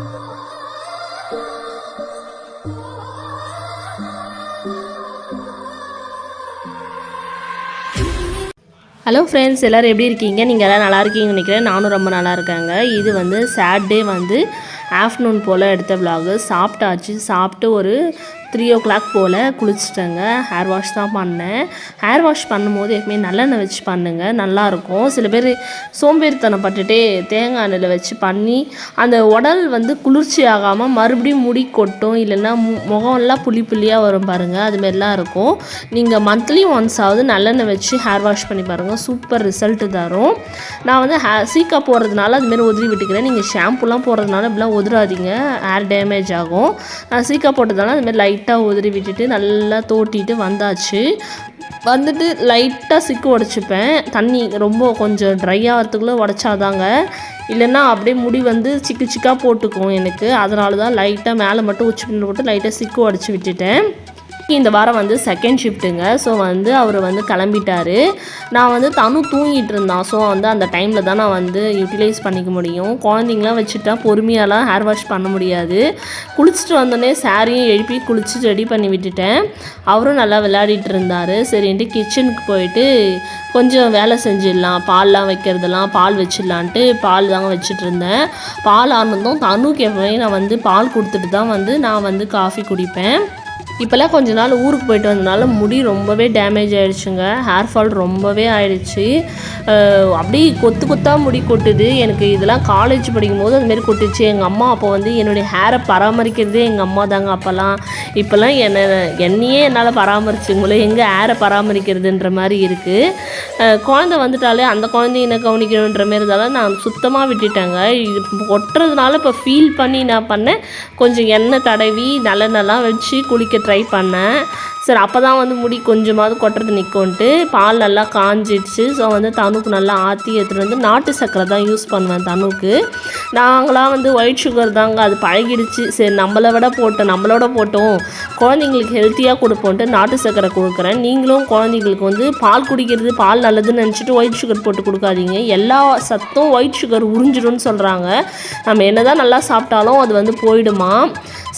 Hello friends எல்லோரும் எப்படி இருக்கீங்க? நீங்கள் எல்லாம் நல்லா இருக்கீங்கன்னு நினைக்கிறேன். நானும் ரொம்ப நல்லா இருக்காங்க. இது வந்து சாட்டர்டே வந்து ஆஃப்டர்நூன் போல் எடுத்த விலாகு சாப்பிட்டாச்சு. சாப்பிட்டு ஒரு த்ரீ ஓ கிளாக் போல் குளிச்சுட்டேங்க. ஹேர் வாஷ் தான் பண்ணேன். ஹேர் வாஷ் பண்ணும்போது எப்பவுமே நல்லெண்ணெய் வச்சு பண்ணுங்கள் நல்லாயிருக்கும். சில பேர் சோம்பேறித்தனம் பட்டுட்டே தேங்காய் எண்ணெயில் வச்சு பண்ணி அந்த உடல் வந்து குளிர்ச்சி ஆகாமல் மறுபடியும் முடி கொட்டும். இல்லைன்னா மு- முகம்லாம் புள்ளி புள்ளியாக வரும் பாருங்கள் அதுமாரிலாம் இருக்கும். நீங்கள் மந்த்லி ஒன்ஸ் ஆகுது நல்லெண்ணெய் வச்சு ஹேர் வாஷ் பண்ணி பாருங்கள் சூப்பர் ரிசல்ட்டு தரும். நான் வந்து ஹே சீக்கா போடுறதுனால அதுமாரி உதவி விட்டுக்கிறேன். நீங்கள் ஷாம்புலாம் போடுறதுனால இப்படிலாம் உதிராதீங்க ஏர் டேமேஜ் ஆகும். நான் சீக்கா போட்டதுனால அதுமாரி லைட்டாக உதறி விட்டுட்டு நல்லா தோட்டிட்டு வந்தாச்சு. வந்துட்டு லைட்டாக சிக்கு உடச்சிப்பேன். தண்ணி ரொம்ப கொஞ்சம் ட்ரை ஆகிறதுக்குள்ளே உடச்சாதாங்க. இல்லைன்னா அப்படியே முடி வந்து சிக்கு சிக்காக போட்டுக்கும் எனக்கு. அதனால தான் லைட்டாக மேலே மட்டும் உச்சி பின்னு போட்டு லைட்டாக சிக்கு உடச்சி விட்டுட்டேன். இந்த வாரம் வந்து செகண்ட் ஷிஃப்ட்டுங்க ஸோ வந்து அவர் வந்து கிளம்பிட்டார். நான் வந்து தனு தூங்கிட்டு இருந்தான். ஸோ வந்து அந்த டைமில் தான் நான் வந்து யூட்டிலைஸ் பண்ணிக்க முடியும். குழந்தைங்களாம் வச்சுட்டா பொறுமையாலாம் ஹேர் வாஷ் பண்ண முடியாது. குளிச்சுட்டு வந்தோடனே சாரியும் எழுப்பி குளிச்சு ரெடி பண்ணி விட்டுட்டேன். அவரும் நல்லா விளையாடிட்டு இருந்தார். சரின்ட்டு கிச்சனுக்கு போயிட்டு கொஞ்சம் வேலை செஞ்சிடலாம். பால்லாம் வைக்கிறதெல்லாம் பால் வச்சிடலான்ட்டு பால் தாங்க வச்சுட்டு இருந்தேன். பால் ஆனதும் தனுக்கு எப்பவுமே நான் வந்து பால் கொடுத்துட்டு தான் வந்து நான் வந்து காஃபி குடிப்பேன். இப்போல்லாம் கொஞ்ச நாள் ஊருக்கு போயிட்டு வந்தனால முடி ரொம்பவே டேமேஜ் ஆயிடுச்சுங்க. ஹேர் ஃபால் ரொம்பவே ஆயிடுச்சு. அப்படியே கொத்து கொத்தாக முடி கொட்டுது. எனக்கு இதெல்லாம் காலேஜ் படிக்கும்போது அதுமாரி கொட்டுச்சு. எங்கள் அம்மா அப்போ வந்து என்னுடைய ஹேரை பராமரிக்கிறதே எங்கள் அம்மா தாங்க அப்போல்லாம். இப்போல்லாம் என்னை என்னையே என்னால் பராமரிச்சுங்களே எங்கே ஹேரை பராமரிக்கிறதுன்ற மாதிரி இருக்குது குழந்தை வந்துட்டாலே அந்த குழந்தைய என்ன கவனிக்கணுன்ற மாரி இருந்தாலும் நான் சுத்தமாக விட்டுட்டேங்க. இது கொட்டுறதுனால இப்போ ஃபீல் பண்ணி நான் பண்ணேன். கொஞ்சம் எண்ணெய் தடவி நல்லெண்ணெய்லாம் வச்சு குளிக்க ட்ரை பண்ணேன். சரி அப்போ தான் வந்து முடி கொஞ்சமாவது கொட்டுறது நிற்கும்ன்ட்டு பால் நல்லா காஞ்சிடுச்சு. ஸோ வந்து தனுக்கு நல்லா ஆற்றி எடுத்துகிட்டு வந்து நாட்டு சர்க்கரை தான் யூஸ் பண்ணுவேன் தனுக்கு. நாங்களாம் வந்து ஒயிட் சுகர் தாங்க அது பழகிடுச்சு. சரி நம்மளை விட போட்டோம் நம்மளோட போட்டோம். குழந்தைங்களுக்கு ஹெல்த்தியாக கொடுப்போன்ட்டு நாட்டு சர்க்கரை கொடுக்குறேன். நீங்களும் குழந்தைங்களுக்கு வந்து பால் குடிக்கிறது பால் நல்லதுன்னு நினச்சிட்டு ஒயிட் சுகர் போட்டு கொடுக்காதீங்க. எல்லா சத்தும் ஒயிட் சுகர் உறிஞ்சிடும்னு சொல்கிறாங்க நம்ம என்ன தான் நல்லா சாப்பிட்டாலும் அது வந்து போயிடுமா.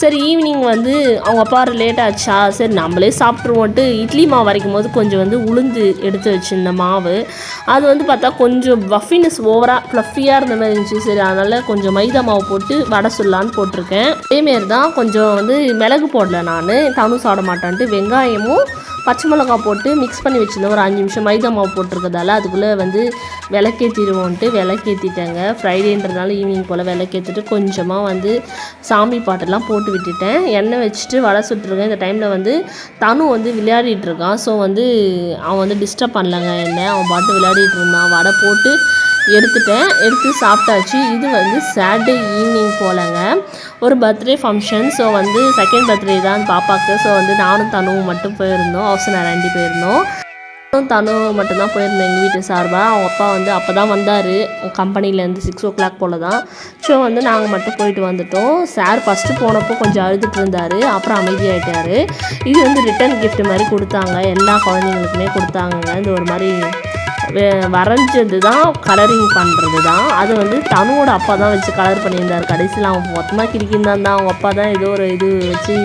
சரி ஈவினிங் வந்து அவங்க அப்பா லேட் ஆச்சா? சரி நம்மளே சாப்பிட்ருவோன்ட்டு இட்லி மாவு வரைக்கும் போது கொஞ்சம் வந்து உளுந்து எடுத்து வச்சிருந்த மாவு. அது வந்து பார்த்தா கொஞ்சம் பஃபினஸ் ஓவராக ஃப்ளஃபியாக இருந்த மாதிரி இருந்துச்சு. சரி அதனால் கொஞ்சம் மைதா மாவு போட்டு வடை சொல்லலான்னு போட்டிருக்கேன். அதேமாரி தான் கொஞ்சம் வந்து மிளகு போடல நான். தனு சாப்பிட மாட்டான்ட்டு வெங்காயமும் பச்சை மிளகா போட்டு மிக்ஸ் பண்ணி வச்சுருந்தோம் ஒரு அஞ்சு நிமிஷம் மைதா மாவு போட்டிருக்கதால அதுக்குள்ளே வந்து விளக்கேற்றிடுவோன்ட்டு விளக்கேற்றிட்டேங்க ஃப்ரைடேன்றதுனால ஈவினிங் போல் விளக்கேற்றிட்டு கொஞ்சமாக வந்து சாமி பாட்டெல்லாம் போட்டு விட்டுட்டேன். எண்ணெய் வச்சுட்டு வடை சுட்டுருக்கேன். இந்த டைமில் வந்து தனு வந்து விளையாடிட்டு இருக்கான் ஸோ வந்து அவன் வந்து டிஸ்டர்ப் பண்ணலங்க என்ன. அவன் பாட்டு விளையாடிட்டு இருந்தான் வடை போட்டு எடுத்துட்டேன். எடுத்து சாப்பிட்டாச்சு. இது வந்து சாட்டர்டே ஈவினிங் போலங்க. ஒரு பர்த்டே ஃபங்க்ஷன் ஸோ வந்து செகண்ட் பர்த்டே தான் பாப்பாவுக்கு ஸோ வந்து நானும் தனுவும் மட்டும் போயிருந்தோம். ஹவுஸ் ரெண்டு போயிருந்தோம் நானும் தனு மட்டும்தான் போயிருந்தேன் எங்கள் வீட்டு சார்பாக அவங்க அப்பா வந்து அப்போ தான் வந்தார். கம்பெனிலேருந்து சிக்ஸ் ஓ கிளாக் போல் தான் ஸோ வந்து நாங்கள் மட்டும் போயிட்டு வந்துட்டோம். சார் ஃபஸ்ட்டு போனப்போ கொஞ்சம் அழுதுட்டு இருந்தார். அப்புறம் அமைதியாகிட்டார் இது வந்து ரிட்டன் கிஃப்ட் மாதிரி கொடுத்தாங்க. எல்லா குழந்தைங்களுக்குமே கொடுத்தாங்கங்க. இந்த ஒரு மாதிரி வரைஞ்சது தான் கலரிங் பண்ணுறது தான் அது வந்து தனுவோட அப்பா தான் வச்சு கலர் பண்ணியிருந்தார். கடைசியில் அவன் மொத்தமாக கிரிக்கின்னு தான். அவங்க அப்பா தான் ஏதோ ஒரு இது வச்சு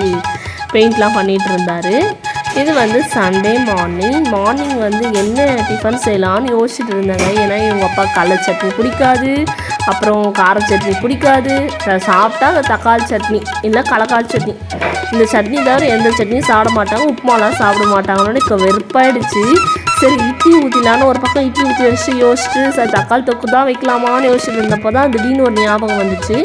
பெயிண்ட்லாம் பண்ணிகிட்டு இருந்தார். இது வந்து சண்டே மார்னிங் மார்னிங் வந்து என்ன டிஃபன் செய்யலான்னு யோசிச்சுட்டு இருந்தாங்க. ஏன்னா இவங்க அப்பா கடலை சட்னி பிடிக்காது அப்புறம் கார சட்னி பிடிக்காது சாப்பிட்டா அந்த தக்காளி சட்னி இல்லை கலக்கால் சட்னி. இந்த சட்னி தவிர எந்த சட்னியும் சாப்பிட மாட்டாங்க. உப்புமாலாம் சாப்பிட மாட்டாங்கன்னு இப்போ வெறுப்பாயிடுச்சு. சரி இட்லி ஊற்றிலான்னு ஒரு பக்கம் இட்லி ஊற்றி வச்சு யோசிச்சு சரி தக்காளி தொக்கு தான் வைக்கலாமான்னு யோசிச்சுட்டு இருந்தப்போ தான் திடீர்னு ஒரு ஞாபகம் வந்துச்சு.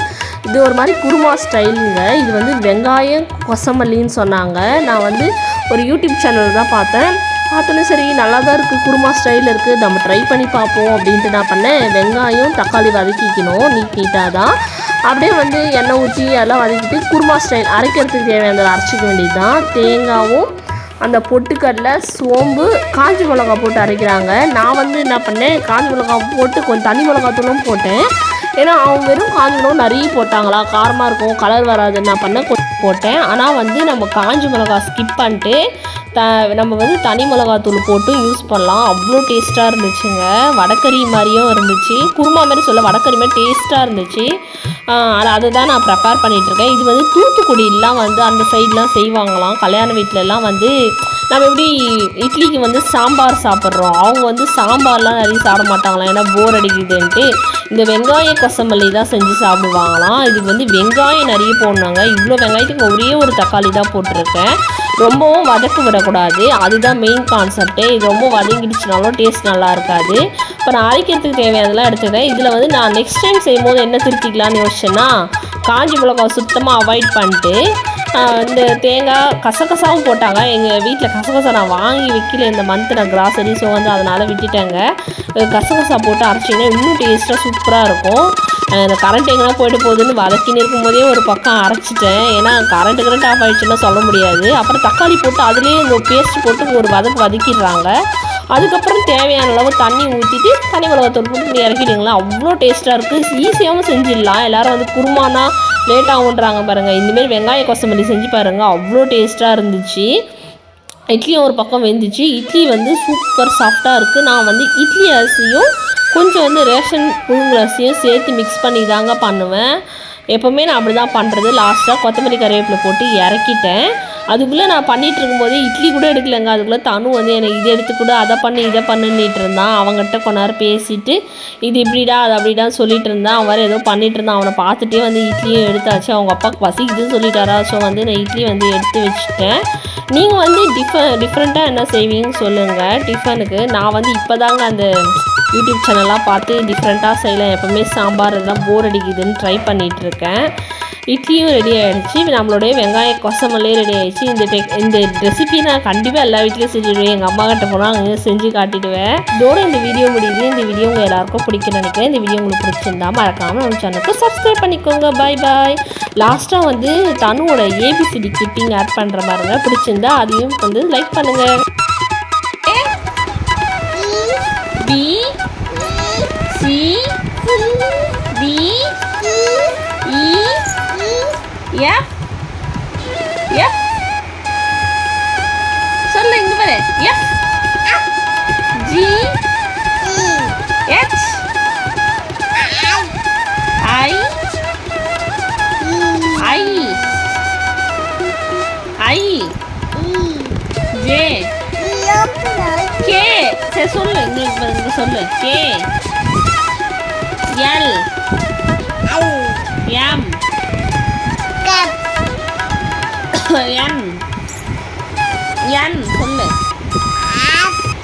இது ஒரு மாதிரி குருமா ஸ்டைலுங்க. இது வந்து வெங்காயம் கொசமல்லின்னு சொன்னாங்க. நான் வந்து ஒரு யூடியூப் சேனல் தான் பார்த்தேன். பார்த்தோன்னே சரி நல்லா தான் இருக்குது குருமா ஸ்டைல் இருக்குது நம்ம ட்ரை பண்ணி பார்ப்போம் அப்படின்ட்டு நான் பண்ணேன். வெங்காயம் தக்காளி வதக்கிக்கணும் நீட் நீட்டாக தான். அப்படியே வந்து எண்ணெய் ஊற்றி அதெல்லாம் வதக்கிட்டு குருமா ஸ்டைல் அரைக்கிறதுக்கு தேவையானதை அரைச்சிக்க வேண்டியது தான் தேங்காவும் அந்த பொட்டுக்கடலை சோம்பு காஞ்சி மிளகா போட்டு அரைக்கிறாங்க. நான் வந்து என்ன பண்ணேன் காஞ்சி மிளகா போட்டு கொஞ்சம் தனி மிளகாத்தூளும் போட்டேன். ஏன்னா அவங்க வெறும் காஞ்சி மிளகா நிறைய போட்டாங்களா காரமாக இருக்கும் கலர் வராது என்ன பண்ணேன். போட்டேன். ஆனால் வந்து நம்ம காஞ்சி மிளகா ஸ்கிப் பண்ணிட்டு த நம்ம வந்து தனி மிளகாத்தூள் போட்டு யூஸ் பண்ணலாம். அவ்வளோ டேஸ்ட்டாக இருந்துச்சுங்க. வடக்கறி மாதிரியும் இருந்துச்சு. குருமா மாதிரி சொல்ல வடக்கறி மாதிரி டேஸ்ட்டாக இருந்துச்சு. அது அதுதான் நான் ப்ரிப்பேர் பண்ணிகிட்ருக்கேன் இது வந்து தூத்துக்குடியிலாம் வந்து அந்த சைட்லாம் செய்வாங்களாம். கல்யாண வீட்டிலலாம் வந்து நம்ம எப்படி இட்லிக்கு வந்து சாம்பார் சாப்பிட்றோம்? அவங்க வந்து சாம்பார்லாம் நிறைய சாப்பிட மாட்டாங்களாம். ஏன்னா போர் அடிக்குதுன்ட்டு. இந்த வெங்காய கொசமல்லி தான் செஞ்சு சாப்பிடுவாங்களாம். இது வந்து வெங்காயம் நிறைய போடணுங்க இவ்வளோ வெங்காயத்துக்கு ஒரே ஒரு தக்காளி தான் போட்டிருக்கேன். ரொம்பவும் வதக்க விடக்கூடாது. அதுதான் மெயின் கான்செப்டே இது ரொம்ப வதங்கிடுச்சுனாலும் டேஸ்ட் நல்லா இருக்காது. இப்போ நான் அரைக்கிறதுக்கு தேவையானதெல்லாம் எடுத்துக்கிறேன். இதில் வந்து நான் நெக்ஸ்ட் டைம் செய்யும் போது என்ன திருத்திக்கலாம்னு யோசிச்சேன்னா காஞ்சி மிளகாய் சுத்தமாக அவாய்ட் பண்ணிட்டு இந்த தேங்காய் கசகசாவும் போட்டாங்க. எங்கள் வீட்டில் கசகசா நான் வாங்கி வைக்கல இந்த மந்த் நான் கிராசரி ஸோ வந்து அதனால் விட்டுட்டேங்க. கசகசா போட்டு அரைச்சிங்கன்னா இன்னும் டேஸ்ட்டாக சூப்பராக இருக்கும். இந்த கரண்ட் எங்கன்னா போயிட்டு போகுதுன்னு வதக்கின்னு இருக்கும்போதே ஒரு பக்கம் அரைச்சிட்டேன். ஏன்னா கரண்ட் கரண்ட் ஆஃப் ஆகிடுச்சுன்னா சொல்ல முடியாது. அப்புறம் தக்காளி போட்டு அதுலேயே இந்த பேஸ்ட் போட்டு ஒரு வதக்கு வதக்கிடுறாங்க. அதுக்கப்புறம் தேவையான அளவு தண்ணி ஊற்றிட்டு தனி மிளகாத்தூள் போட்டு இறக்கிட்டீங்களா? அவ்வளோ டேஸ்ட்டாக இருக்குது ஈஸியாகவும் செஞ்சிடலாம். எல்லோரும் வந்து குருமானா லேட் ஆகுன்றாங்க பாருங்கள் இந்தமாரி வெங்காய கொத்தமல்லி செஞ்சு பாருங்கள் அவ்வளோ டேஸ்ட்டாக இருந்துச்சு. இட்லியும் ஒரு பக்கம் வெந்துச்சு. இட்லி வந்து சூப்பர் சாஃப்டாக இருக்குது நான் வந்து இட்லி அரிசியும் கொஞ்சம் வந்து ரேஷன் புழுங்கல் அரிசியும் சேர்த்து மிக்ஸ் பண்ணி தாங்க பண்ணுவேன். எப்போவுமே நான் அப்படி தான் பண்ணுறது லாஸ்ட்டாக கொத்தமல்லி கருவேப்பிலை போட்டு இறக்கிட்டேன். அதுக்குள்ளே நான் பண்ணிகிட்டு இருக்கும்போது இட்லி கூட எடுக்கலைங்க. அதுக்குள்ளே தனு வந்து எனக்கு இதை எடுத்துக்கூட அதை பண்ணு இதை பண்ணுன்னிட்டு இருந்தான். அவங்ககிட்ட கொஞ்ச நேரம் பேசிட்டு இது இப்படிடா அது அப்படிடா சொல்லிட்டு இருந்தான். அவன் வேறு ஏதோ பண்ணிட்டு இருந்தான். அவனை பார்த்துட்டே வந்து இட்லியும் எடுத்தாச்சு. அவங்க அப்பாவுக்கு பசிக்குதுன்னு சொல்லிட்டாரா? ஸோ வந்து நான் இட்லி வந்து எடுத்து வச்சுட்டேன். நீங்கள் வந்து டிஃப டிஃப்ரெண்ட்டாக என்ன செய்வீங்கன்னு சொல்லுங்கள் டிஃபனுக்கு நான் வந்து இப்போ தாங்க அந்த யூடியூப் சேனல்லாம் பார்த்து டிஃப்ரெண்ட்டாக செய்யலாம் எப்போவுமே சாம்பார் இதெல்லாம் போர் அடிக்குதுன்னு ட்ரை பண்ணிகிட்டு இருக்கேன். இட்லியும் ரெடி ஆகிடுச்சு நம்மளுடைய வெங்காய கொசமல்லே ரெடி ஆயிடுச்சு. இந்த டெக் இந்த ரெசிபி நான் கண்டிப்பாக எல்லா வீட்லேயும் செஞ்சுடுவேன். எங்கள் அம்மா கிட்ட போனால் அங்கே செஞ்சு காட்டிடுவேன். இதோட இந்த வீடியோ முடியுது. இந்த வீடியோ உங்கள் எல்லாருக்கும் பிடிக்கும்னு நினைக்கிறேன். இந்த வீடியோ உங்களுக்கு பிடிச்சிருந்தா மறக்காமல் நம்ம சேனலுக்கு சப்ஸ்கிரைப் பண்ணிக்கோங்க. பாய் பாய் லாஸ்ட்டாக வந்து தனுவோட ஏபிசிடி கிட்டிங் ஆட் பண்ணுற மாதிரிங்க பிடிச்சிருந்தா அதையும் வந்து லைக் பண்ணுங்கள் B C D F F சொல்லு இங்க பாரு F G H I I I J K சரி சொல்லு ยัน ยันคนเลย